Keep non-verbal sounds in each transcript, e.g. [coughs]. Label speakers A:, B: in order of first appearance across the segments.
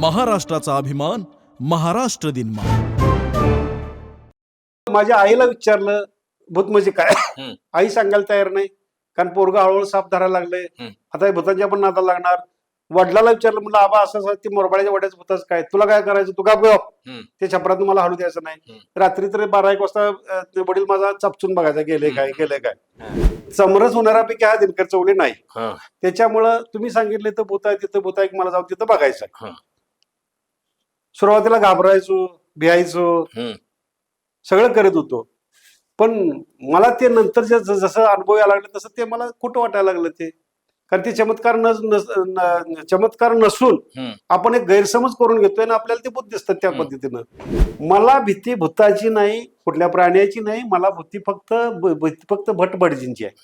A: महाराष्ट्राचा अभिमान महाराष्ट्र दिन
B: माझ्या आईला विचारलं भूत म्हणजे काय. आई सांगायला तयार नाही कारण पोरगा हळूहळू साप धरायला लागले. आता हे भूतांच्या पण नादाला लागणार वडिलाला विचारलं म्हणलं आबा असं असं ते मोरबाळ्याच्या वड्याचं भूताच काय तुला काय करायचं तू का. ते छपरात मला हलू द्यायचं नाही. रात्री तरी बारा एक वाजता वडील माझा चपचून बघायचा गेले काय. गेले काय समरस होणाऱ्यापैकी हा दिनकर चौले नाही
C: हा.
B: त्याच्यामुळं तुम्ही सांगितले तर भूत आहे तिथं भूत आहे मला जाऊन तिथं बघायचं. सुरुवातीला घाबरायचो भियायचो. सगळं करत होतो पण मला ते नंतर जसं अनुभव यायला लागले तसं ते मला खोटं वाटायला लागलं ते कारण ते चमत्कार न- चमत्कार नसून. आपण एक गैरसमज करून घेतोय आणि आपल्याला ते बुद्ध दिसतात त्या. पद्धतीनं मला भीती भूताची नाही कुठल्या प्राण्याची नाही मला भीती फक्त फक्त भटभटजींची आहे.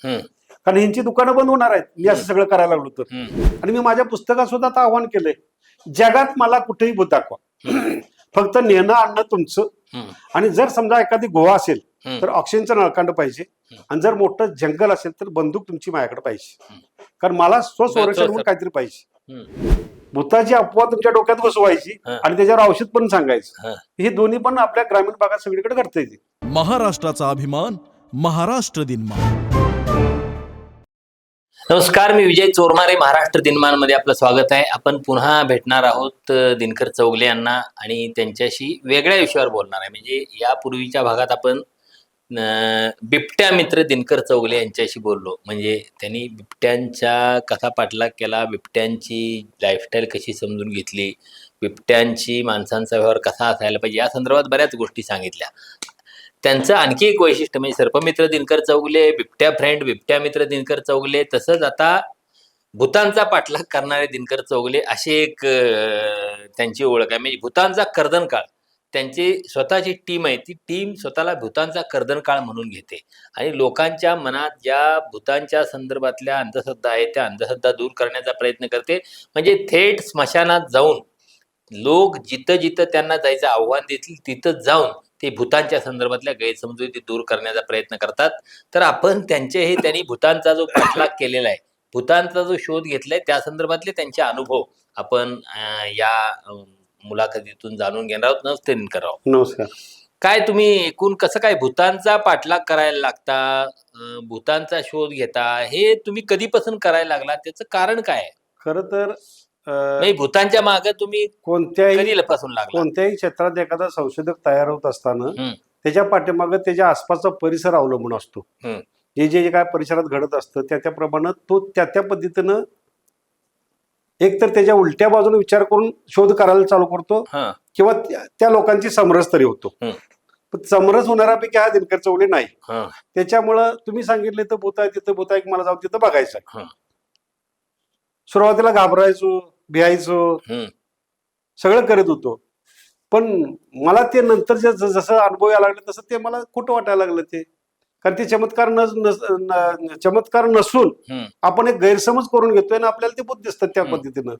B: कारण ह्यांची दुकानं बंद होणार आहेत मी असं सगळं करायला लागलो तर. आणि मी माझ्या पुस्तकात सुद्धा आता आव्हान केलंय जगात मला कुठेही भूत दाखवा फक्त नेणं आणणं तुमचं. आणि जर समजा एखादी गुहा असेल. तर ऑक्सिजनचं नळकांड पाहिजे. आणि जर मोठं जंगल असेल तर बंदूक तुमची माझ्याकडे पाहिजे कारण मला स्वसंरक्षण म्हणून काहीतरी पाहिजे. भूताची अफवा तुमच्या डोक्यात बसवायची. आणि त्याच्यावर औषध पण सांगायचं
C: हा.
B: दोन्ही पण आपल्या ग्रामीण भागात सगळीकडे घडता येते
A: महाराष्ट्राचा अभिमान महाराष्ट्र दिन मा
C: नमस्कार मी विजय चोरमारे महाराष्ट्र दिनमानमध्ये आपलं स्वागत आहे. आपण पुन्हा भेटणार आहोत दिनकर चौगले यांना आणि त्यांच्याशी वेगळ्या विषयावर बोलणार आहे. म्हणजे यापूर्वीच्या भागात आपण बिबट्या मित्र दिनकर चौगले यांच्याशी बोललो. म्हणजे त्यांनी बिबट्यांच्या कसा पाठलाग केला बिबट्यांची लाईफस्टाईल कशी समजून घेतली बिबट्यांची माणसांचा व्यवहार कसा असायला पाहिजे या संदर्भात बऱ्याच गोष्टी सांगितल्या. त्यांचं आणखी एक वैशिष्ट्य म्हणजे सर्पमित्र दिनकर चौगले बिबट्या फ्रेंड बिबट्या मित्र दिनकर चौगले तसंच आता भूतांचा पाठलाग करणारे दिनकर चौगले अशी एक त्यांची ओळख आहे. म्हणजे भूतांचा कर्दन काळ त्यांची स्वतःची टीम आहे. ती टीम स्वतःला भूतांचा कर्दन काळ म्हणून घेते. आणि लोकांच्या मनात ज्या भूतांच्या संदर्भातल्या अंधश्रद्धा आहेत त्या अंधश्रद्धा दूर करण्याचा प्रयत्न करते. म्हणजे थेट स्मशानात जाऊन लोक जिथं जिथं त्यांना जायचं आव्हान देतील तिथं जाऊन ते भूतांच्या संदर्भातल्या गैरसमजुती दूर करण्याचा प्रयत्न करतात. तर आपण त्यांचे हे त्यांनी भूतांचा जो पाठलाग केलेला आहे भूतांचा जो शोध घेतलाय त्या संदर्भातले त्यांचे अनुभव आपण या मुलाखतीतून जाणून घेणार आहोत. नमस्ते
B: नमस्कार.
C: काय तुम्ही एकूण कसं काय भूतांचा पाठलाग करायला लागता? भूतांचा शोध घेता? हे तुम्ही कधीपासून करायला लागला त्याचं कारण काय
B: खर तर
C: म्हणजे भूतांच्या मागे तुम्ही
B: कोणत्याही
C: कधी पासून लागला
B: कोणत्याही क्षेत्रात एखादा संशोधक तयार होत असताना. त्याच्या पाठीमागे त्याच्या आसपासचा परिसर अवलंबून असतो. जे जे जे काय परिसरात घडत असतं त्या त्याप्रमाणे तो त्या त्या पद्धतीनं एक तर त्याच्या उलट्या बाजूने विचार करून शोध करायला चालू करतो किंवा त्या- लोकांची समरस तरी होतो. पण समरस होणाऱ्यापैकी हा दिनकर चौले नाही त्याच्यामुळं तुम्ही सांगितले तर आहे तिथं आहे मला जाऊन तिथं बघायचं. सुरुवातीला घाबरायचो भियायचो. सगळं करत होतो पण मला ते नंतर जसं अनुभव यायला लागले तसं ते मला खोटं वाटायला लागलं ते कारण ते चमत्कार न- चमत्कार नसून. आपण एक गैरसमज करून घेतोय आणि आपल्याला ते बुद्ध दिसतात त्या. पद्धतीनं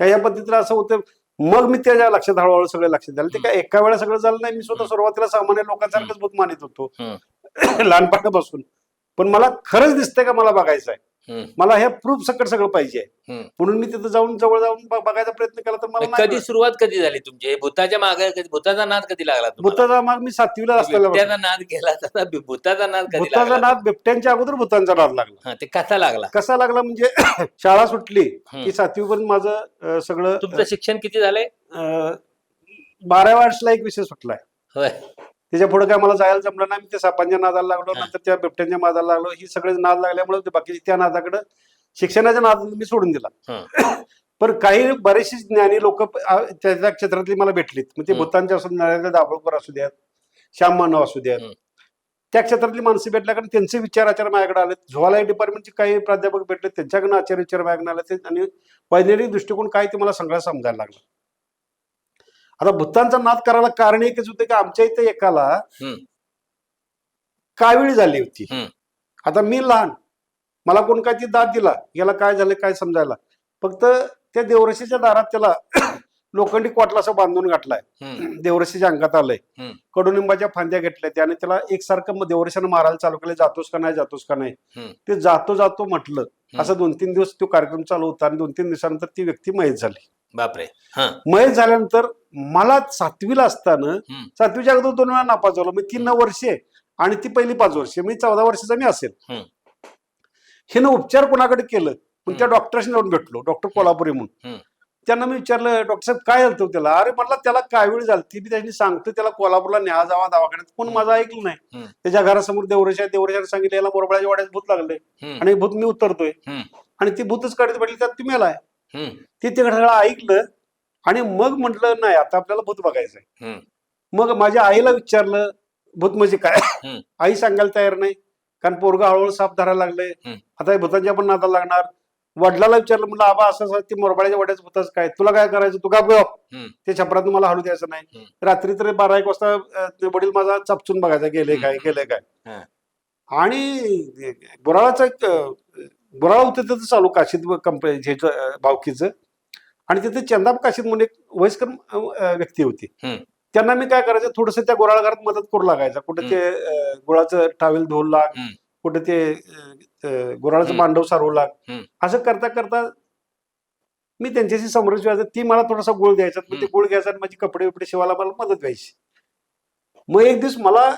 B: ह्या या पद्धतीनं असं होतं मग मी त्याच्या लक्षात हळूहळू सगळं लक्षात झालं ते काय एका वेळा सगळं झालं नाही मी स्वतः. सुरुवातीला सामान्य लोकांसारखंच बुद्ध मानित होतो. [clears throat] लहानपणापासून पण मला खरंच दिसतंय का मला बघायचं आहे. मला हे प्रूफ सकट सगळं पाहिजे. म्हणून मी तिथं जाऊन जवळ जाऊन बघायचा प्रयत्न केला तर मला
C: कधी सुरुवात कधी झाली तुमची? भूताच्या मागे कधी भूताचा नाद कधी लागला?
B: भूताचा माग मी सातवीला
C: बिबट्याचा नाद बि- भूताचा नाद
B: भूताचा नाद बिबट्यांच्या अगोदर भूतांचा नाद लागला.
C: ते कसा लागला?
B: कसा लागला म्हणजे [coughs] शाळा सुटली. की सातवी पर्यंत माझं सगळं
C: तुमचं शिक्षण किती झालंय?
B: बाराव्या वर्षला एक विषय सुटलाय. त्याच्या पुढे काय मला जायला जमलं नाही मी त्या सापांच्या नादाला लागलो. नंतर त्या बिबट्यांच्या नादाला लागलो ही सगळे नाद लागल्यामुळे ते बाकीचे त्या नादाकडे शिक्षणाच्या नाद मी सोडून दिला. [coughs] पण काही बरेचसे ज्ञानी लोक त्या क्षेत्रातली मला भेटलीत. म्हणजे
C: हम्म.
B: भूतांचे असू नरेंद्र दाभोळकर असू द्यात श्याम मानव असू द्यात. त्या क्षेत्रातली माणसं भेटल्या कारण त्यांचे विचार आचार माझ्याकडे आले झोलाई डिपार्टमेंटचे काही प्राध्यापक भेटले त्यांच्याकडनं आचार्य विचार माझ्याकडे आले ते आणि वैज्ञानिक दृष्टिकोन काय ते मला सगळं समजायला लागलं. आता भूतांचा नाद करायला कारण एकच होतं की आमच्या इथे एकाला. काविळी झाली होती. आता मी लहान मला कोण काय ती दाद दिला याला काय झालं काय समजायला फक्त त्या देवरशीच्या दारात त्याला [clears throat] लोखंडी क्वाटला असं बांधून घातलाय. देवरशीच्या अंगात आलंय. कडुनिंबाच्या फांद्या घेतल्या त्याने त्याला एकसारखं मग देवरशानं मारायला चालू केलं जातोस का नाही जातोस का नाही. ते जातो जातो म्हटलं. असं दोन तीन दिवस तो कार्यक्रम चालू होता आणि दोन तीन दिवसानंतर ती व्यक्ती मयत झाली
C: बापरे. हा.
B: मयत झाल्यानंतर मला सातवीला असताना. सातवीच्या अगोदर दोन वेळा नापास झालो. मी तीन वर्षे आणि ती पहिली पाच वर्षे. मी चौदा वर्षाचा मी असेल. हिनं उपचार कोणाकडे केलं? पण त्या डॉक्टरशी जाऊन भेटलो. डॉक्टर कोल्हापुरी म्हणून. त्यांना मी विचारलं डॉक्टर साहेब काय झालं त्याला? अरे म्हटलं त्याला काय वेळ झाली मी त्यांनी सांगतो त्याला कोल्हापूरला न्या जावा दवाखान्यात. कोण माझं ऐकलं नाही. त्याच्या घरासमोर देवरेश देवरेशाने सांगितलं याला मोरबळाच्या वाड्यात भूत लागले. आणि भूत मी उतरतोय. आणि ती भूतच काढत म्हटली त्यात तुम्ही आलाय. ते ते सगळं ऐकलं आणि मग म्हटलं नाही आता आपल्याला भूत बघायचंय. मग माझ्या आईला विचारलं भूत म्हणजे काय. आई सांगायला तयार नाही कारण पोरगा हळूहळू साप धरायला लागले. आता हे भूतांच्या पण नादाला लागणार वडिलाला विचारलं म्हटलं आबा असं असं ते मोरबाळ्याच्या वड्याचं भूतच काय तुला काय करायचं तू का गप
C: हम्म.
B: ते छपरात मला हलू द्यायचं नाही. रात्री तरी बारा एक वाजता वडील माझा चपचून बघायचा गेले काय. गेले काय. आणि बुराळाचं बुराळा होतं तिथं चालू काशीद कंपनी ह्याचं भावकीचं आणि तिथे चंदाप काशीद म्हणून एक वयस्कर व्यक्ती होती. त्यांना मी काय करायचं थोडस त्या गोराळ घरात मदत करू लागायचं कुठे ते गुळाचं टावेल धुवू लाग. कुठे ते गुराळाचं. मांडव सारवू लाग. असं करता करता मी त्यांच्याशी व्हायचं ती मला थोडासा गुळ द्यायचा ते. गुळ घ्यायचा आणि माझी कपडे बिपडे शिवायला मला मदत व्हायची मग एक दिवस मला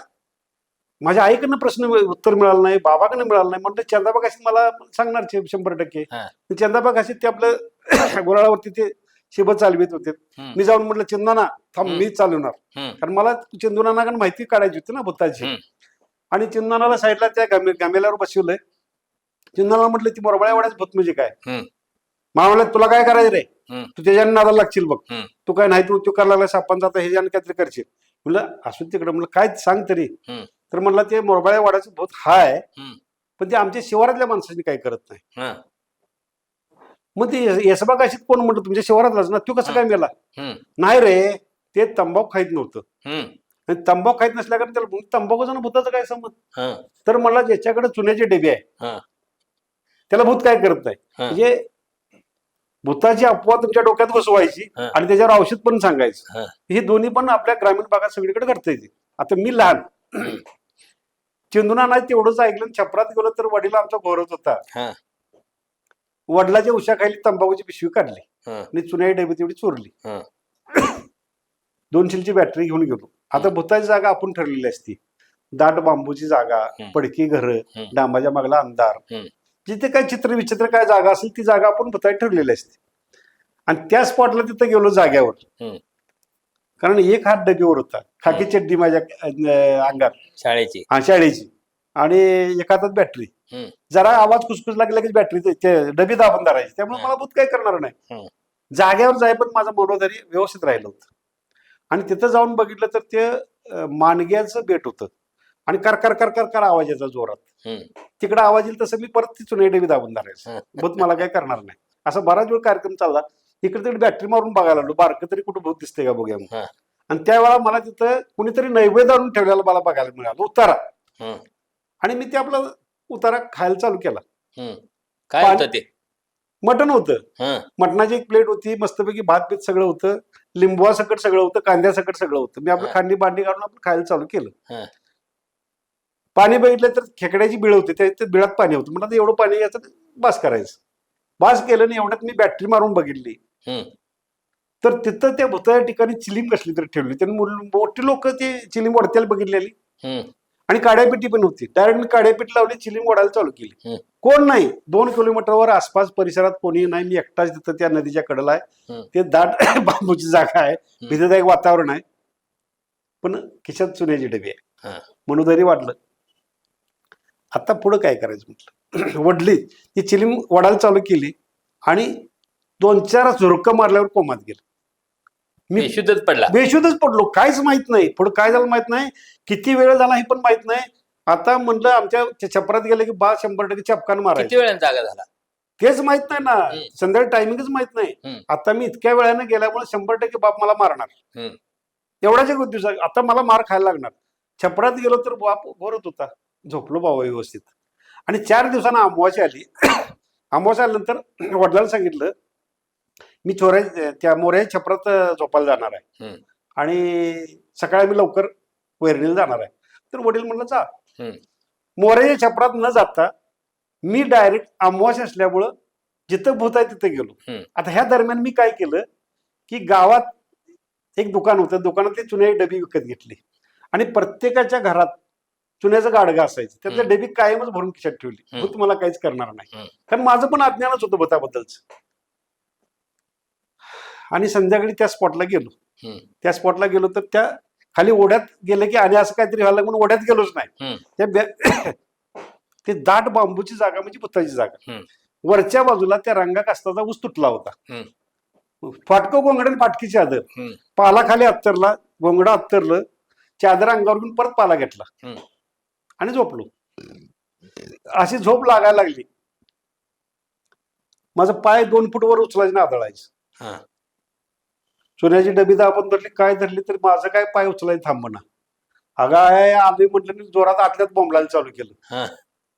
B: माझ्या आईकडनं प्रश्न उत्तर मिळालं नाही बाबाकडनं मिळालं नाही म्हणलं चंदाबा काशीत मला सांगणार शंभर टक्के
C: हा.
B: चंदाबा काशीत ते आपलं [coughs] गुराळावरती ते शिब चालवित होते. मी जाऊन म्हटलं चंदना थांब. मी चालवणार. कारण मला चंदुनानाकडे माहिती काढायची होती ना भूताची. आणि चंदनाला साईडला त्या गामे गामेल्यावर बसवलंय चंदनाला म्हटलं ती मोरबळ्या वाड्याच भूत म्हणजे काय. मला म्हणलं तुला काय करायचं रे. तू त्याच्याने नादाला लागशील बघ. तू काय नाही तू तू करायला लागला सापांचा आता हे ज्याने काहीतरी करशील म्हणलं असू तिकडे म्हणलं काय सांग तरी. तर म्हणलं ते मोरबळ्या वाड्याचं भूत हाय. पण ते आमच्या शिवारातल्या माणसांनी काही करत नाही
C: हा.
B: मग ते यसबा काशीत कोण म्हणतो तुमच्या शिवारातलाच ना तू कसं काय मेला. नाही रे ते तंबाखू खाईत नव्हतं. आणि तंबाखू खाईत नसल्या कारण त्याला तंबाखूचं ना भूताचं काय संबंध
C: हा.
B: तर मला ज्याच्याकडे चुन्याचे डबे आहे. त्याला भूत काय करत नाही. म्हणजे भूताची अफवा तुमच्या डोक्यात बसवायची. आणि त्याच्यावर औषध पण सांगायचं
C: हा.
B: दोन्ही पण आपल्या ग्रामीण भागात सगळीकडे घडता येते आता मी लहान चंदुना नाही तेवढंच ऐकलं छपरात गेलो तर वडील आमचा घोरत होता
C: हा.
B: वडिलाच्या उशाखाली तंबाखूची पिशवी काढली. आणि चुन्याची डबी तेवढी चोरली
C: हा.
B: दोन शिलची बॅटरी घेऊन गेलो आता भूताची जागा आपण ठरलेली असती दाट बांबूची जागा. पडकी घरं. डांबाच्या मागला अंधार. जिथे काय चित्र विचित्र काय जागा असेल ती जागा आपण भूताची ठरलेली असते आणि त्या स्पॉटला तिथं गेलो जाग्यावर. कारण एक हात डगेवर होता खाकी चड्डी माझ्या अं, अंगात.
C: शाळेची.
B: हा शाळेची. आणि एक हातात बॅटरी
C: हम्म.
B: जरा आवाज खुसखुस लागली लगेच बॅटरी डबी दाबून धरायची. त्यामुळे
C: हम्म.
B: मला भूत काय करणार नाही. जाग्यावर जाय पण माझं मनोधरी व्यवस्थित राहिलं होतं. आणि तिथं जाऊन बघितलं तर ते अं, मानग्याचं बेट होतं. आणि कर कर कर कर कर आवाज यायचा जोरात.
C: हम्म.
B: तिकडे आवाज येईल तसं मी परत ती चुने डबी दाबून धरायचं. भूत मला काय करणार नाही. असा बराच वेळ कार्यक्रम चालला. इकडे तिकडे बॅटरी मारून बघायला लागलो. बारकं तरी कुठं भूत दिसते का बघूया. आणि त्यावेळेला मला तिथं कुणीतरी नैवेद्य आणून ठेवलेला मला बघायला मिळालं. उतारा. आणि मी ते आपला उतारा खायला चालू केला.
C: काय होतं ते?
B: मटण होतं. मटणाची एक प्लेट होती मस्तपैकी भात बीत सगळं होतं. लिंबुवा सकट सगळं होतं कांद्या सकट सगळं होतं. मी आपलं. खांडी बांडी काढून आपण खायला चालू केलं. पाणी बघितलं तर खेकड्याची बिळ होती. त्या बिळात पाणी होतं. म्हणलं आता एवढं पाणी याचं बास करायचं. बास केलं आणि एवढ्यात मी बॅटरी मारून बघितली. तर तिथं त्या भुताच्या ठिकाणी चिलीम कसली तरी ठेवली. त्यांनी मोठी लोक ती चिलीम वडत्याला बघितलेली. आणि काड्यापेटी पण होती. डायरेक्ट मी काड्यापेटी लावली चिलीम वडायला चालू केली. कोण नाही. दोन किलोमीटरवर आसपास परिसरात कोणी नाही. मी एकटाच तिथं त्या नदीच्या कडेला आहे. ते दाट [coughs] बांबूची जागा आहे. भीतीदायक वातावरण आहे. पण खिशात चुन्याची डबी आहे.
C: हा.
B: मनोधैर्य वाटलं आता पुढं काय करायचं म्हटलं? [clears throat] वडली ती चिलीम वडायला चालू केली. आणि दोन चार झुरकं मारल्यावर कोमात गेलं. मी
C: बेशुद्धच पडला.
B: बेशुद्धच पडलो. काहीच माहीत नाही. पुढे काय झालं माहीत नाही. किती वेळ झाला हे पण माहीत नाही. आता म्हणलं आमच्या छपरात गेलं की बा शंभर टक्के चपकान
C: किती
B: मारायचं
C: वेळाने जागा झाला?
B: तेच माहीत नाही ना. संध्याकाळी टायमिंगच माहीत नाही. आता मी इतक्या वेळाने गेल्यामुळे शंभर टक्के बाप मला मारणार. एवढाच एक दिवस आता मला मार खायला लागणार. छपरात गेलो तर बाप बोरत होता. झोपलो बाबा व्यवस्थित. आणि चार दिवसांना अमावास्या आली. [coughs] अमावास्या आल्यानंतर [coughs] वडिलांना सांगितलं मी चोऱ्या त्या मोऱ्या छपरात झोपायला जाणार आहे. आणि सकाळी मी लवकर वैरणीला जाणार आहे तर वडील म्हणलं जा. मोऱ्याच्या छपरात न जाता मी डायरेक्ट अमावास्या असल्यामुळं जिथं भूत आहे तिथं गेलो. आता ह्या दरम्यान मी काय केलं की गावात एक दुकान होतं दुकानातली चुन्याची डबी विकत घेतली आणि प्रत्येकाच्या घरात चुन्याचं गाडगं असायचं त्यातल्या. डबी कायमच भरून खिशात ठेवली. भूत मला काहीच करणार नाही. कारण माझं पण अज्ञानच होतं भूताबद्दलच आणि संध्याकाळी त्या स्पॉटला गेलो. त्या स्पॉटला गेलो तर त्या खाली ओढ्यात गेलं की आणि असं काहीतरी व्हायला म्हणून ओढ्यात गेलोच नाही. त्या ते [coughs] दाट बांबूची जागा म्हणजे भूताची जागा. वरच्या बाजूला त्या रंगा कास्ताचा ऊस तुटला होता. फाटकं गोंगड आणि फाटकी चादर. पाला खाली अत्तरला गोंगडा अत्तरलं चादर अंगावर घेऊन परत पाला घेतला. आणि झोपलो अशी झोप लागायला लागली माझं पाय दोन फूट वर उचलायचं ना आदळायचं. सोन्याची डबी तर आपण धरली काय धरली तर माझं काय पाय उचलायचं थांबना अगाय आम्ही म्हटलं जोरात आतल्यात बोंबलायला चालू केलं.
C: हा.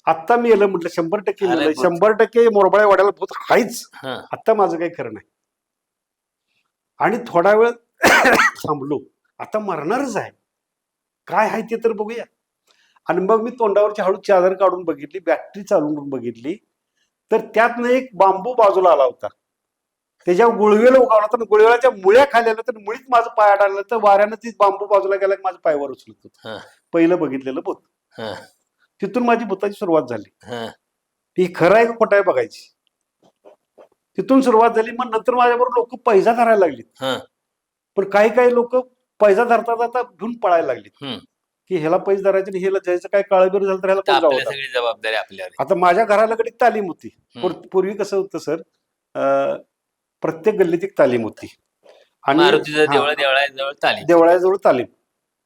B: आत्ता मी येलं म्हटलं शंभर टक्के. शंभर टक्के मोरबाळ्या वाड्याला भूत हायच. आत्ता माझं काही खरं नाही. आणि थोडा वेळ [coughs] थांबलो. आता मरणारच आहे. काय आहे ते तर बघूया. आणि मग मी तोंडावरची हळू चादर काढून बघितली बॅटरी चालवून बघितली. तर त्यातनं एक बांबू बाजूला आला होता. त्याच्यावर गुळवेल उगावला तर गुळवेलाच्या मुळ्या खाली आल्या तर मुळीत माझं पाय अडकलं. तर वाऱ्यानं ती बांबू बाजूला गेला की माझं पायवर उचलत. होतं. पहिलं बघितलेलं भूत. तिथून माझी भूताची सुरुवात झाली. ती खरं आहे का खोटं आहे बघायची. तिथून सुरुवात झाली मग नंतर माझ्याबरोबर लोक पैसा धरायला लागली. पण काही काही लोक पैसा धरता धरता घेऊन पळायला लागली. की ह्याला पैसे धरायचे आणि ह्याला जायचं काय काळबीर झालं तर ह्याला
C: जबाबदारी आपल्यावर
B: आता माझ्या घराला एक तालीम होती. पूर्वी कसं होतं सर प्रत्येक गल्लीत एक तालीम होती. आणि
C: मारुतीचं
B: हा,
C: देवळ देवळाजवळ तालीम.
B: देवळाजवळ तालीम.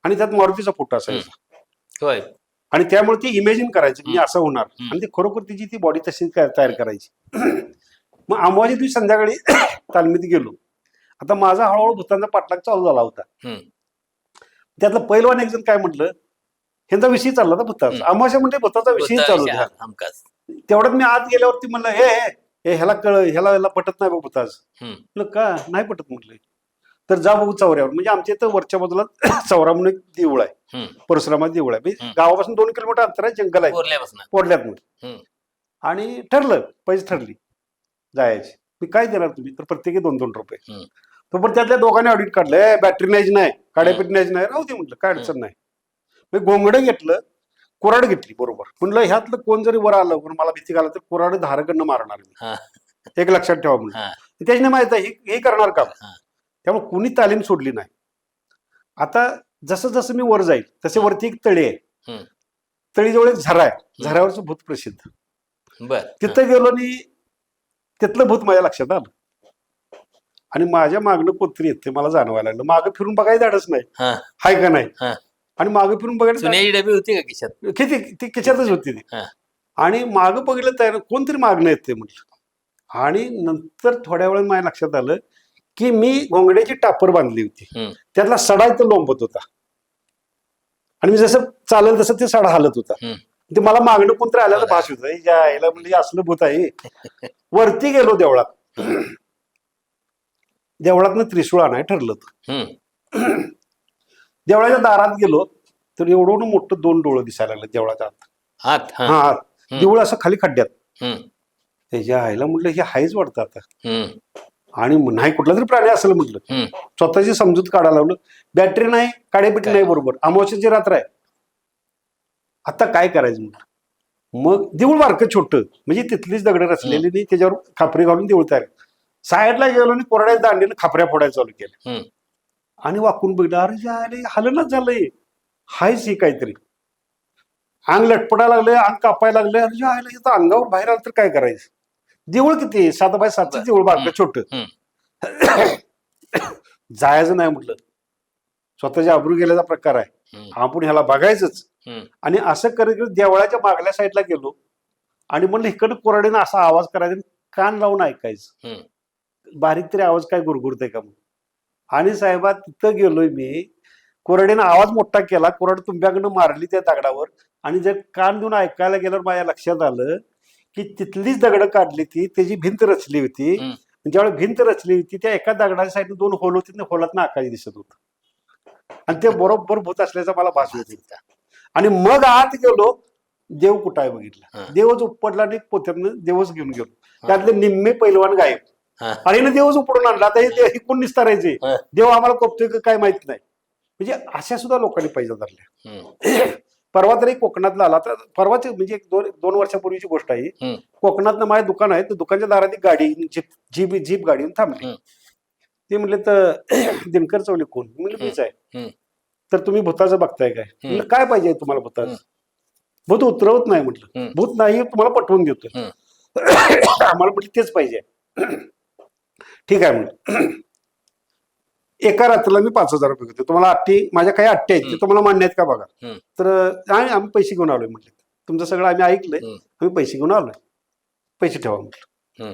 B: आणि त्यात मारुतीचा फोटो असायचा.
C: होय.
B: आणि त्यामुळे ती इमॅजिन करायची की. असं होणार.
C: हम्म.
B: आणि ती खरोखर तिची ती बॉडी तशी तयार करायची. [clears throat] मग आंबाजी दिवशी संध्याकाळी [clears throat] तालमीत गेलो. आता माझा हळूहळू भूतांचा पाठलाग चालू झाला होता.
C: हम्म.
B: त्यातलं पहिलवान एक जण काय म्हटलं ह्यांचा विषय चालला होता भूताचा.
C: हम्म.
B: अमावस्या म्हणजे भूताचा विषय चालू होता तेवढ्यात मी आत गेल्यावरती म्हणलं हे हे, हे ह्याला कळ ह्याला ह्याला पटत नाही भूताच
C: हम्म.
B: म्हटलं का? नाही पटत म्हटलं तर जा बघू चौऱ्यावर. म्हणजे आमच्या इथं वरच्या बाजूला [coughs] चौरा म्हणून एक देऊळ आहे.
C: हम्म.
B: परशुरामात देऊळ आहे. म्हणजे. गावापासून दोन किलोमीटर अंतर आहे जंगल आहे. पोडल्यात. मध्ये आणि ठरलं पैसे ठरली. जायची. मी काय देणार तुम्ही? तर प्रत्येकी दोन दोन रुपये. तो पण त्यातल्या दोघांनी ऑडिट काढलं. बॅटरी नाही. काड्यापीठ नाही. राहू दे म्हटलं. काय अडचण नाही. मी घोंगडं घेतलं. कुराड घेतली बरोबर. म्हणलं ह्यातलं कोण जरी वर आलं पण मला भीती घाला तर कुराड धारकडनं मारणार. मी. एक लक्षात ठेवा म्हणलं.
C: हा.
B: त्याच्याने माहीत आहे हे- करणार काम
C: हा.
B: त्यामुळे कुणी तालीम सोडली नाही. आता जसं जसं मी वर जाईल तसे. वरती एक तळी आहे. तळीजवळ एक झरा आहे. झऱ्यावरचं भूत प्रसिद्ध.
C: बर.
B: तिथं गेलो आणि तिथलं भूत माझ्या लक्षात आलं. आणि माझ्या मागणं कोणतरी येते मला जाणवायला लागलं. मागं फिरून बघायचं धाडच नाही. हाय का नाही. आणि मागं फिरून बघायला
C: डबी होती का खिशात
B: किती ती खिशातच होती ती
C: हा.
B: आणि मागं बघितलं तयार कोणतरी मागणं येते म्हटलं आणि नंतर थोड्या वेळात माझ्या लक्षात आलं की मी घोंगड्याची टापर बांधली होती
C: हम्म.
B: त्यातला सडा इथं लोंबत होता आणि मी जसं चालेल तसं ते सडा हालत होता
C: हम्म.
B: ते मला मागणं कोणतरी आल्याचं
C: बरं.
B: भास होत यायला म्हणजे असलं भूत आहे [laughs] वरती गेलो देवळात देवळातनं त्रिशूळ आणाय ठरलं होतं.
C: हम्म. [clears throat]
B: देवळाच्या दारात गेलो तर एवढं मोठं दोन डोळं दिसायला लागलं देवळाच्या आत.
C: हा.
B: हा आत.
C: हम्म.
B: देऊळ असं खाली खड्ड्यात. त्याच्या आईला म्हटलं हे हायच वाटतं आता. आणि नाही कुठला तरी प्राणी असेल म्हटलं. स्वतःची समजूत काढायला लावलं. बॅटरी नाही काडेपिटी नाही बरोबर. अमावस्याची रात्र आहे. आता काय करायचं म्हटलं? मग देऊळ बारकं छोटं. म्हणजे तिथलीच दगड रचलेली नाही त्याच्यावर खापरे घालून देऊळ तयार साईडला गेलो आणि कोरड्या दांडीनं खापऱ्या फोडायला चालू केलं
C: हम्म.
B: आणि वाकून बघितलं अरे अरे हलनच झालंय. हायच हे काहीतरी. अंग लटपडायला लागले अंग कापायला लागले अरे जे आयला इथं अंगावर बाहेर आलं तर काय करायचं? देऊळ किती सात बाय सातचं. देऊळ बारकं छोटं. [coughs] जायचं नाही म्हटलं. स्वतःच्या आबरू गेल्याचा प्रकार आहे. आपण ह्याला बघायचंच. आणि असं करत करत देवळाच्या मागल्या साईडला गेलो. आणि म्हणलं इकडं कोरडीनं असा आवाज करायचा कान लावून ऐकायचं. बारीक तरी आवाज काय गुरगुरतय का म्हणून आणि साहेबा तिथं गेलोय मी. कोरडीनं आवाज मोठा केला. कोरड तुंब्याकडनं मारली त्या दगडावर. आणि जर कान देऊन ऐकायला गेल्यावर माझ्या लक्षात आलं की तिथलीच दगडं काढली ती. त्याची भिंत रचली होती. ज्यावेळी भिंत रचली होती त्या एका दगडाच्या साईडने दोन होल होती. ना होलात आकाश दिसत होत. आणि ते बरोबर भूत असल्याचा मला भास होत आणि मग आत गेलो. देव कुठं आहे
C: हा.
B: बघितला देवच उपडला आणि पोत्यातनं देवच घेऊन गेलो. त्यातले निम्मे पैलवान गायब. आणि देवच उपडून आणला. आता हे दे- हे कोण निस्तारायचे?
C: हा.
B: देव आम्हाला कोपतोय का काय माहीत नाही. म्हणजे अशा सुद्धा लोकांनी पैसा धरल्या.
C: हम्म, [clears throat]
B: परवा तरी कोकणातला आला तर परवाच म्हणजे एक दोन दोन वर्षापूर्वीची गोष्ट आहे
C: हम्म.
B: कोकणातनं माझे दुकान आहे तर दुकानच्या दारात एक गाडी जीप जीप जीप गाडी थांबली.
C: हम्म.
B: ते म्हणले तर [clears throat] दिनकर चौले कोण? म्हणलं मीच आहे. तर तुम्ही भूताचं बघताय काय? म्हणलं, काय पाहिजे तुम्हाला भूताचं. भूत उतरवत नाही म्हटलं.
C: हम्म.
B: भूत नाही तुम्हाला पटवून देतोय.
C: हम्म. [clears throat]
B: आम्हाला म्हटलं तेच पाहिजे ठीक आहे म्हणलं एका रात्रीला मी पाच हजार रुपये घेतो तुम्हाला अट्टी माझ्या काही अट्टी आहेत ते. तुम्हाला मान्य आहेत का बघा. तर नाही आम्ही पैसे घेऊन आलोय म्हटले. तुमचं सगळं आम्ही ऐकलंय. आम्ही पैसे घेऊन आलोय. पैसे ठेवा म्हटलं.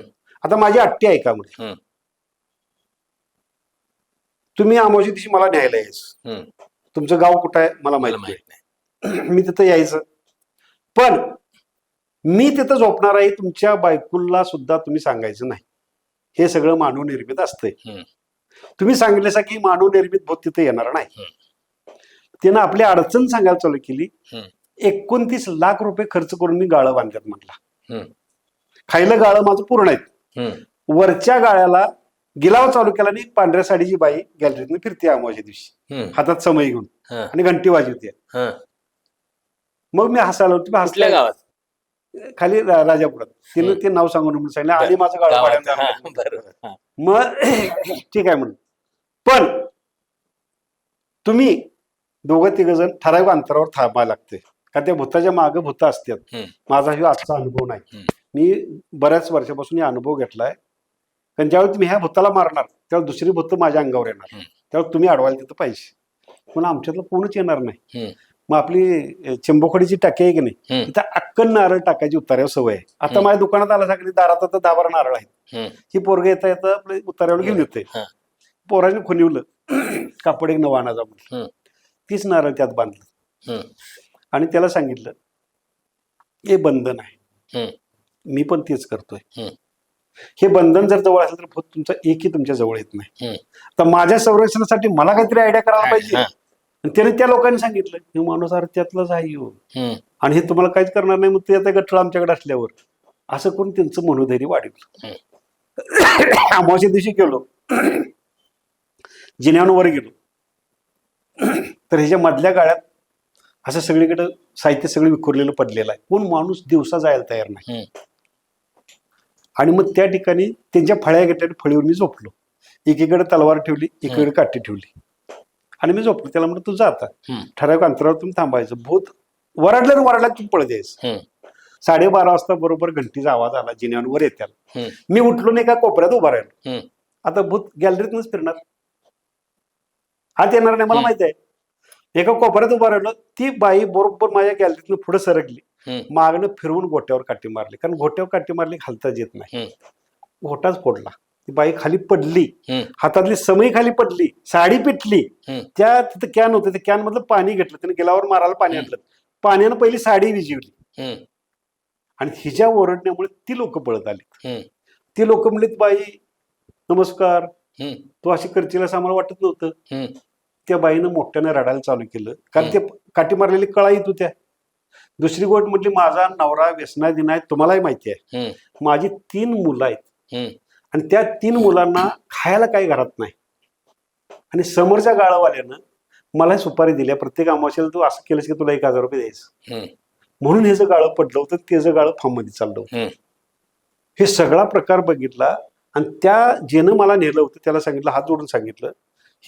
B: आता माझी अट्टी आहे का म्हटलं. तुम्ही अमावशी दिवशी मला न्यायला यायचं. तुमचं गाव कुठं आहे मला माहिती
C: माहीत नाही.
B: मी तिथं यायचं. पण मी तिथं झोपणार आहे तुमच्या बायकुलला सुद्धा तुम्ही सांगायचं नाही. हे सगळं मानव निर्मित असतंय. तुम्ही सांगितलं की मानव निर्मित भूत तिथे येणार नाही. तिनं आपली अडचण सांगायला चालू केली. एकोणतीस लाख रुपये खर्च करून मी गाळं बांधल्यात म्हटला. खायला गाळं माझं पूर्ण आहेत.
C: हम्म,
B: वरच्या गाळ्याला गिलाव चालू केला आणि पांढऱ्या साडीची बाई गॅलरीतनं फिरते अमावश्या दिवशी. हातात समय घेऊन. आणि घंटी वाजवते. मग मी हसायला
C: कुठल्या
B: हसल्या?
C: गावात?
B: खाली रा- राजापुरात तिनं. ते नाव सांगून म्हणून सांगितलं आधी माझं
C: हा. बरोबर हा.
B: मग ठीक आहे म्हणून पण तुम्ही दोघं तिघ जण ठराविक अंतरावर थांबायला लागते का त्या भूताच्या मागे भूत असतात
C: हम्म.
B: माझा हा आजचा अनुभव नाही
C: हम्म.
B: मी बऱ्याच वर्षापासून हा अनुभव घेतलाय कारण ज्यावेळी तुम्ही ह्या भूताला मारणार त्यावेळी दुसरी भूत माझ्या अंगावर येणार
C: हम्म.
B: त्यावेळी तुम्ही अडवायला तिथं पाहिजे म्हणून आमच्यातलं कोणच येणार नाही
C: हम्म.
B: मग आपली चिंबोखडीची टाकी आहे की नाही. तिथं अक्कल नारळ टाकायची उतार्यावर सवय आहे आता. माझ्या दुकानात आला सगळी दारात आता दहा बारा नारळ आहेत ही पोरग येता येतं आपल्या उतार्यावर घेऊन येते. पोराने खुनिवलं [clears throat] कापड एक नवा आणायचा म्हणून. तीच नारळ त्यात बांधलं आणि त्याला सांगितलं हे बंधन आहे. मी पण तेच करतोय. हे बंधन जर जवळ असेल तर तुमचं एकही तुमच्या जवळ येत नाही. तर माझ्या संरक्षणासाठी मला काहीतरी आयडिया करायला पाहिजे. आणि त्याने त्या लोकांनी सांगितलं हे माणूस अरे त्यातलाच आहे हो. आणि हे तुम्हाला काहीच करणार नाही मग ते आता गठळ आमच्याकडे असल्यावर. असं करून त्यांचं मनोधैर्य वाढवलं. अमावस्या दिवशी गेलो. जिन्यावर गेलो. तर ह्याच्या मधल्या काळात असं सगळीकडे साहित्य सगळं विखुरलेलं पडलेलं आहे. कोण माणूस दिवसा जायला तयार नाही. आणि मग त्या ठिकाणी त्यांच्या फळ्या घेतल्या फळीवर मी झोपलो. एकीकडे तलवार ठेवली एकीकडे काठी ठेवली. आणि मी झोपलो. त्याला म्हणलं तू जा आता.
C: हम्म.
B: ठराविक अंतरावर तुम्ही थांबायचं. भूत वराडलं वराडला तुम्ही पळ द्यायचं साडेबारा वाजता बरोबर घंटीचा आवाज आला जिन्यावर येत्याला
C: हम्म.
B: मी उठलो नाही का कोपऱ्यात उभा राहिलो. आता भूत गॅलरीतनच फिरणार. आत येणार नाही मला. माहिती आहे. एका कोपऱ्यात उभा राहिलो ती बाई बरोबर माझ्या गॅलरीतनं पुढे सरकली. मागणं फिरवून गोट्यावर काठी मारली. कारण गोट्यावर काठी मारली खालताच येत नाही. गोटाच फोडला. ती बाई खाली पडली. हातातली समई खाली पडली साडी पिटली. त्या तिथं कॅन होतं त्या कॅन मधलं पाणी घेतलं त्याने गेल्यावर मारायला पाणी. आणलं पाण्यानं पहिली साडी विजवली आणि हिच्या ओरडण्यामुळे ती लोक पळत आली. ती लोक म्हणलीत बाई नमस्कार. तू अशी करशील असं आम्हाला वाटत नव्हतं. त्या बाईनं मोठ्याने रडायला चालू केलं. कारण. ते काठी मारलेली कळा येत होत्या. दुसरी गोष्ट म्हटली माझा नवरा व्यसनाधीन आहे तुम्हालाही माहिती आहे. माझी तीन मुलं आहेत. आणि त्या तीन मुलांना खायला काही घरात नाही. आणि समोरच्या गाळावाल्यानं मला सुपारी दिल्या प्रत्येक अमावश्याला तू असं केलंस की तुला एक हजार रुपये द्यायचं. म्हणून हे जर गाळं पडलं होतं त्याचं गाळं फार्ममध्ये चाललं होतं. हे सगळा प्रकार बघितला आणि त्या जेनं मला नेलं होतं त्याला सांगितलं हात जोडून सांगितलं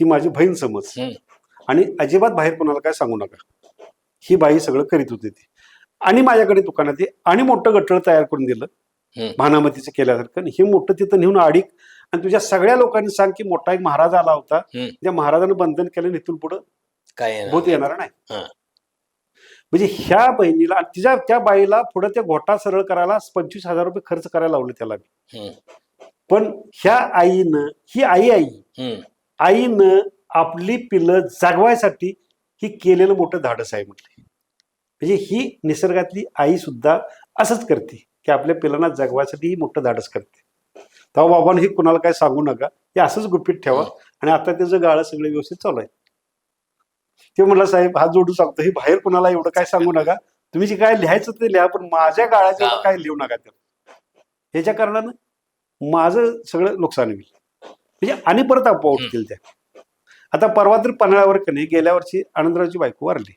B: ही माझी बहीण समज. आणि अजिबात बाहेर कोणाला काय सांगू नका. ही बाई सगळं करीत होती ती. आणि माझ्याकडे दुकानात आणि मोठं गट्टळ तयार करून दिलं. भानामतीचं केल्यासारखं हे मोठं तिथं नेऊन अडीक आणि तुझ्या सगळ्या लोकांनी सांग की मोठा एक महाराज आला होता. त्या महाराजानं बंधन केलं इथून पुढं
C: काय येणार?
B: भूत येणार नाही. म्हणजे ह्या बहिणीला तिच्या त्या बाईला पुढे त्या गोटा सरळ करायला पंचवीस हजार रुपये खर्च करायला लावले त्याला मी. पण ह्या आईनं ही आई आई आईनं आपली पिलं जागवायसाठी ही केलेलं मोठं धाडस आहे म्हटले म्हणजे ही निसर्गातली आई सुद्धा असंच करते की आपल्या पिलांना जगवायसाठी ही मोठं धाडस करते. तेव्हा बाबांनो हे कुणाला काय सांगू नका. हे असंच गुपित ठेवा. आणि आता त्याचं गाळं सगळं व्यवस्थित चालू आहे. ते म्हणलं साहेब हात जोडू सांगतो. हे बाहेर कुणाला एवढं काय सांगू नका. तुम्ही जे काय लिहायचं ते लिहा पण माझ्या
C: गाव.
B: काय लिहू नका त्याला. ह्याच्या कारणानं माझं सगळं नुकसान होईल. म्हणजे आणि परत उठतील त्या. आता परवा तर पन्हाळ्यावर का नाही गेल्या वर्षी आनंदरावची बायको वारली.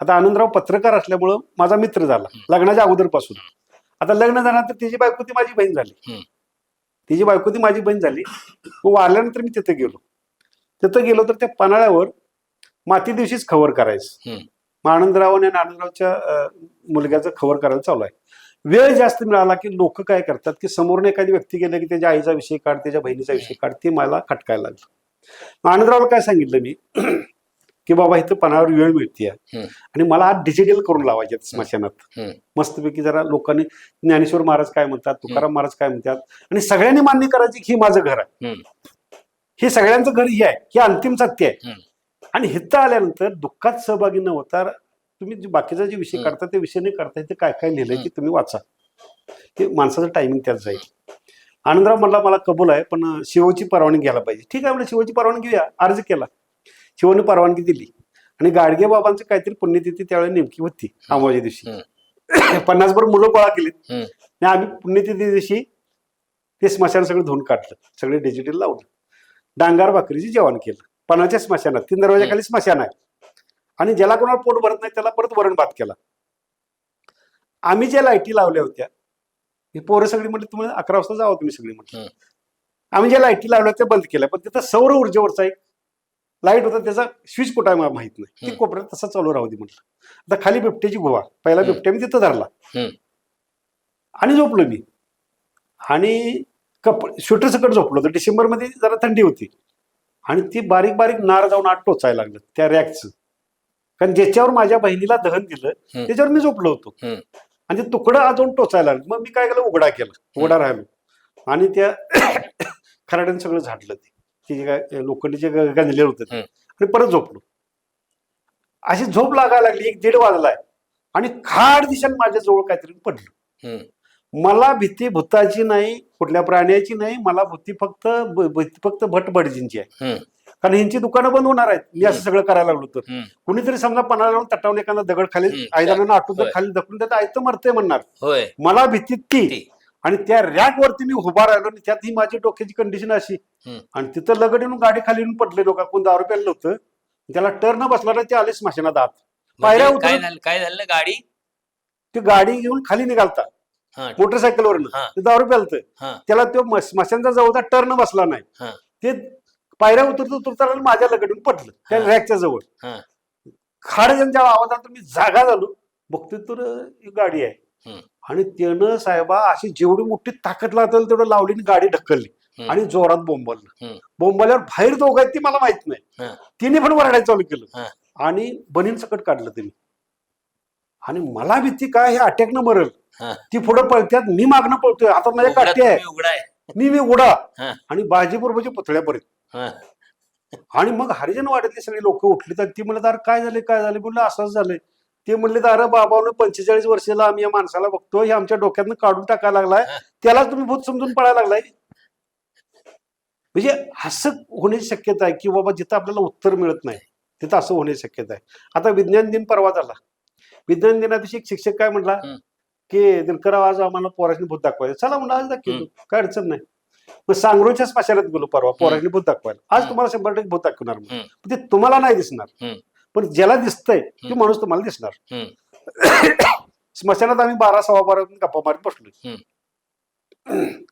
B: आता आनंदराव पत्रकार असल्यामुळं माझा मित्र झाला लग्नाच्या अगोदरपासून. आता लग्न झाल्यानंतर तिची बायको ती माझी बहीण झाली. तिची बायको ती माझी बहीण झाली. मग वारल्यानंतर मी तिथे गेलो. तिथं गेलो तर त्या पन्हाळ्यावर माती दिवशीच खबर करायचं. मग आनंदराव आणि आनंदरावच्या मुलग्याचं खबर करायला चालू आहे. वेळ जास्त मिळाला की लोक काय करतात की समोरून एखादी व्यक्ती गेली की त्याच्या आईचा विषय काढ त्याच्या बहिणीचा विषय काढ ते मला खटकायला लागलं. मग आनंदरावला काय सांगितलं मी? की बाबा इथं पणावर वेळ मिळते. आणि मला आज डिजिटल करून लावायचे स्मशानात. मस्तपैकी जरा लोकांनी ज्ञानेश्वर महाराज काय म्हणतात तुकाराम महाराज काय म्हणतात आणि सगळ्यांनी मान्य करायची की ही माझं घर आहे. हे सगळ्यांचं घर हे आहे हे अंतिम सत्य आहे. आणि हिथं आल्यानंतर दुःखात सहभागी न होता तुम्ही बाकीचा जे विषय. काढता ते विषय नाही करता ते काय काय लिहिलंय की तुम्ही वाचा. ते माणसाचं टायमिंग त्यात जाईल. आनंदराव म्हणला मला कबूल आहे पण शिवची परवानगी घ्यायला पाहिजे. ठीक आहे म्हणजे शिवची परवानगी घेऊया. अर्ज केला. शिवने परवानगी दिली. आणि गाडगे बाबांचं काहीतरी पुण्यतिथी त्यावेळी नेमकी होती अमावाच्या दिवशी. [coughs] पन्नास भर मुलं गोळा केलीत. आणि आम्ही पुण्यतिथी दिवशी ते स्मशान सगळं धुवून काढलं सगळे डिजिटल लावलं. डांगार भाकरीची जेवण केलं. पणाच्या स्मशानात तीन दरवाजाखाली स्मशान आहे. आणि ज्याला कोणाला पोट भरत नाही त्याला परत वरण भात केला. आम्ही ज्या लाईटी लावल्या होत्या ही पोरं सगळी म्हणजे तुम्हाला अकरा वाजता जावं तुम्ही सगळी म्हटलं. आम्ही ज्या लाईटी लावल्या त्या बंद केल्या. पण तिथं सौर ऊर्जेवरचा एक लाइट होता त्याचा स्विच कुठं आहे मला माहीत नाही. ती. कोपऱ्यात तसा चालू राहू दे म्हटलं. आता खाली बिबट्याची गुहा. पहिला. बिबट्या मी तिथं धरला. आणि झोपलो मी. आणि कप स्वेटर सकट झोपलो होतो. डिसेंबरमध्ये जरा थंडी होती. आणि ती बारीक बारीक नार जाऊन आत टोचायला लागलं त्या रॅकचं. कारण ज्याच्यावर माझ्या बहिणीला दहन दिलं. त्याच्यावर मी झोपलो होतो. आणि ते तुकडं आज जाऊन टोचायला लागलं. मग मी काय केलं? उघडा केला. उघडा राहिलो. आणि त्या [coughs] खराड्याने सगळं झाडलं ते. ते जे काय लोखंडीचे ग- गंजले होते. आणि परत झोपलो अशी झोप लागायला लागली एक दीड वाजलाय आणि खाड दिशेने माझ्या जवळ काहीतरी पडलं. मला भीती भूताची नाही कुठल्या प्राण्याची नाही मला भीती फक्त फक्त भटभटजींची आहे. कारण ह्यांची दुकानं बंद होणार आहेत मी असं सगळं करायला लागलो तर. कुणीतरी समजा पणाला लावून तटावून एखादा दगड खाली. आयदानानं आटून. खाली ढकलून त्यात आयतं मरते म्हणणार मला भीती ती. आणि त्या रॅक वरती मी उभा राहिलो आणि त्यात ही माझी डोक्याची कंडिशन अशी. आणि तिथं लगड येऊन गाडी खाली येऊन पडले लोक. कोण दारू प्यायला होतं त्याला टर्न बसला ना ते आले स्मशानात आत. पायऱ्या
C: म्हणजे काय झालं गाडी?
B: ती गाडी घेऊन खाली निघालता. मोटरसायकलवरनं. ते दारू प्यालत. त्याला तो स्मशानचा जवळचा टर्न बसला नाही. ते पायऱ्या उतरत उतरताना माझ्या लगडून पडलं. त्या. रॅकच्या जवळ. खाड ज्यांच्या आवाजात मी जागा झालो. बघतोय तर गाडी आहे. आणि त्यानं साहेबा अशी जेवढी मोठी ताकद लागेल तेवढं लावली आणि गाडी ढकलली. आणि जोरात बोंबललं
C: हम्म.
B: बोंबल्यावर बाहेर दोघं आहेत ती मला माहीत नाही. तिने पण वरडायला चालू केलं. आणि बनीन सकट काढलं त्यांनी आणि मला भीती काय हे अटॅकनं मरल
C: हा.
B: ती पुढे पळत्यात मी मागणं पळतोय आता माझ्या काठी आहे मी मी उडा. आणि बाजीपूर्वच्या पुतळ्यापर्यंत. आणि मग हरिजन वाड्यातली सगळी लोक उठली तर ती म्हणलं काय झाले काय झाले म्हणलं असंच झालंय ते म्हणले अरे बाबानं पंचेचाळीस वर्षाला आम्ही या माणसाला बघतो हे आमच्या डोक्यातनं काढून टाकायला लागलाय. त्याला तुम्ही भूत समजून पडायला लागलाय. म्हणजे असं होण्याची शक्यता आहे की बाबा जिथं आपल्याला उत्तर मिळत नाही तिथं असं होण्याची शक्यता आहे. आता विज्ञान दिन परवा झाला. विज्ञान दिना दिवशी एक शिक्षक काय म्हणला
C: हम्म.
B: की दिनकराव आज आम्हाला पोराशनी भूत दाखवायचं चला म्हणलं आज दाखवतो. काय अडचण नाही. मग सांगरोच्या स्मशानात गेलो परवा पोराशनी भूत दाखवायला. आज. तुम्हाला शंभर टक्के भूत दाखवणार ते तुम्हाला नाही दिसणार. पण ज्याला दिसतंय ते. माणूस तुम्हाला दिसणार. [coughs] स्मशानात आम्ही बारा सव्वा बारा गप्पा मारत बसलो. [coughs]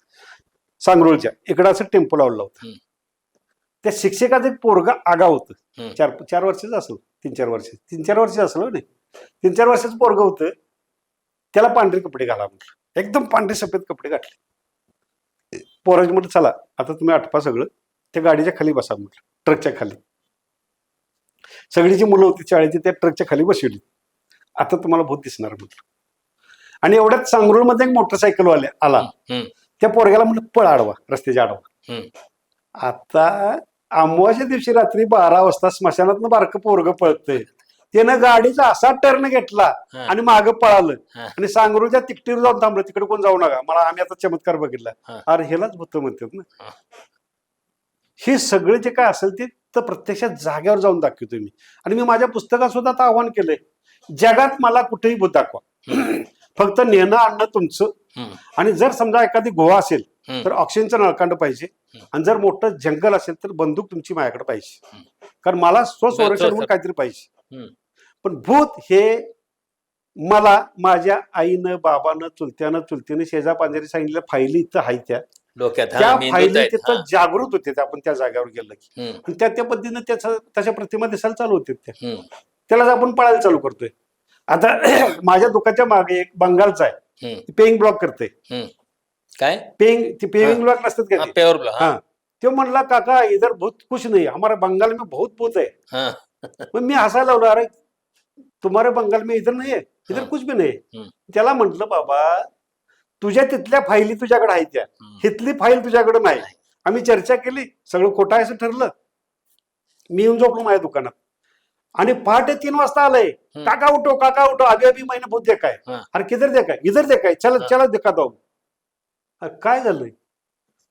B: सांगरोळच्या इकडं असं टेम्पो लावलं होतं. त्या शिक्षकाचं एक पोरगा आगा होतं. चार चार वर्षाचं असलं तीन चार वर्ष. तीन चार वर्ष असलं नाही? तीन चार वर्षाचं पोरग होतं. त्याला पांढरे कपडे घाला म्हटलं. एकदम पांढरे सफेद कपडे घातले. पोराजी म्हटलं चला आता तुम्ही आटपा सगळं. त्या गाडीच्या खाली बसा म्हटलं. ट्रकच्या खाली. सगळी जी मुलं होती शाळेची त्या ट्रकच्या खाली बसवली. आता तुम्हाला भूत दिसणार म्हटलं. आणि एवढ्यात सांगरूळमध्ये एक मोटरसायकलवाले आला.
C: हम्म.
B: त्या पोरग्याला म्हटलं पळ आडवा रस्त्याच्या आडवा. आता अमावाच्या दिवशी रात्री बारा वाजता स्मशानातनं बारकं पोरग पळतंय. त्यानं गाडीचा असा टर्न घेतला. आणि मागं पळालं. आणि सांगरूच्या तिकटीवर जाऊन थांबलं. तिकडे कोण जाऊ नका. मला आम्ही आता चमत्कार बघितला. अरे ह्यालाच भूत म्हणतात ना.
C: हा.
B: सगळे जे काय असेल ते तर प्रत्यक्षात जागेवर जाऊन दाखवतो मी आणि मी माझ्या पुस्तकात सुद्धा आता आव्हान केलंय जगात मला कुठेही भूत दाखवा फक्त नेणं आणणं तुमचं आणि जर समजा एखादी गुहा असेल. तर ऑक्सिजनचं नळकांड पाहिजे. आणि जर मोठं जंगल असेल तर बंदूक तुमची माझ्याकडे पाहिजे. कारण मला स्वसंरक्षण म्हणून काहीतरी पाहिजे. पण भूत हे मला माझ्या आईनं बाबानं चुलत्यानं चुलतीनं शेजा पांजरी सांगितलं फायली इथं आहे त्या
C: डोक्यात. हा,
B: त्या
C: मेंदूत
B: फायली
C: आहेत,
B: तिथं
C: हा.
B: जागृत होते त्या आपण त्या जागेवर गेलं की.
C: हम्म,
B: आणि त्या त्या पद्धतीनं त्याचा त्याच्या प्रतिमा दिसायला चालू होते त्या.
C: हम्म,
B: त्याला आपण पळायला चालू करतोय. आता [clears throat] माझ्या दुकानच्या मागे एक बंगालचा आहे.
C: हम्म,
B: पेइंग ब्लॉक करते
C: हम्म. काय?
B: पेइंग ते पेइंग
C: हा.
B: ब्लॉक नसतात का ते?
C: ब्लॉक हा.
B: हाँ. तो म्हणला काका इधर भूत कुछ नहीं हमारे बंगाल में बहुत भूत है.
C: हा.
B: मग मी हसायला लावला अरे तुम्हारे बंगाल में इधर नहीं है इधर
C: हा.
B: कुछ भी नाही
C: हम्म.
B: त्याला म्हंटल बाबा तुझ्या तिथल्या फायली तुझ्याकडे आहेत त्या. हिथली फाईल तुझ्याकडे नाही. आम्ही चर्चा केली सगळं खोटं आहे असं ठरलं. मी येऊन झोपलो माझ्या दुकानात. आणि पहाटे तीन वाजता आलंय. काका उठो काका उठो अभी अभी देखा है
C: हाँ.
B: अरे किधर देखा है इधर देखा है चल. चला देखा दो काय झालंय?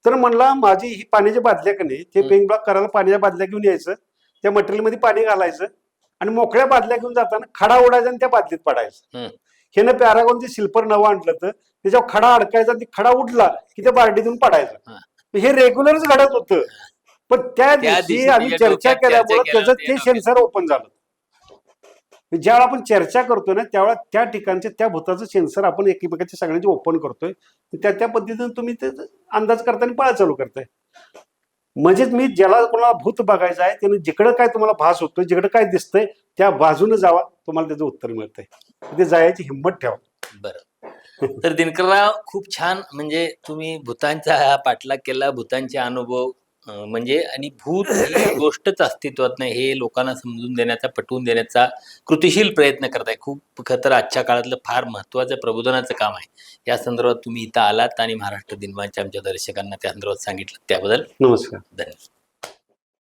B: तर म्हणला माझी ही पाण्याची बादल्या का नाही? ते. पेंग ब्लॉक करायला पाण्याच्या बादल्या घेऊन यायचं. त्या मटेरियलमध्ये पाणी घालायचं. आणि मोकळ्या बादल्या घेऊन जाताना खडा उडायचा आणि त्या बादलीत पडायचं.
C: हम्म.
B: हे ना पॅरागॉनचे सिल्पर नवं आणलं तर त्याच्यावर खडा अडकायचा आणि ते खडा उडला की त्या बार्डीतून पडायचा.
C: हा.
B: रेग्युलरच घडत होतं. पण त्या दिवशी आम्ही चर्चा केल्यामुळे त्याचं
C: ते
B: सेन्सर ओपन झालं. ज्यावेळेला आपण चर्चा करतोय ना त्यावेळेला त्या ठिकाणचे त्या भूताचं सेन्सर आपण एकमेकाच्या सगळ्यांचे ओपन करतोय. त्या त्या पद्धतीने तुम्ही ते अंदाज करताना पळा चालू करताय. म्हणजेच मी ज्याला कोणाला भूत बघायचं आहे त्याने जिकडं काय तुम्हाला भास होतोय जिकडं काय दिसतंय त्या बाजूने जावा तुम्हाला त्याचं उत्तर मिळतंय. तिथे जायची हिंमत ठेवा.
C: बरं. तर दिनकरराव खूप छान म्हणजे तुम्ही भूतांचा हा पाठलाग केला भूतांचे अनुभव म्हणजे आणि भूत ही गोष्टच अस्तित्वात नाही हे लोकांना समजून देण्याचा पटवून देण्याचा कृतिशील प्रयत्न करताय. खूप खरं तर आजच्या काळातलं फार महत्वाचं प्रबोधनाचं काम आहे. या संदर्भात तुम्ही इथं आलात आणि महाराष्ट्र दिनमानच्या आमच्या दर्शकांना त्या संदर्भात सांगितलं. त्याबद्दल
B: नमस्कार.
C: धन्यवाद.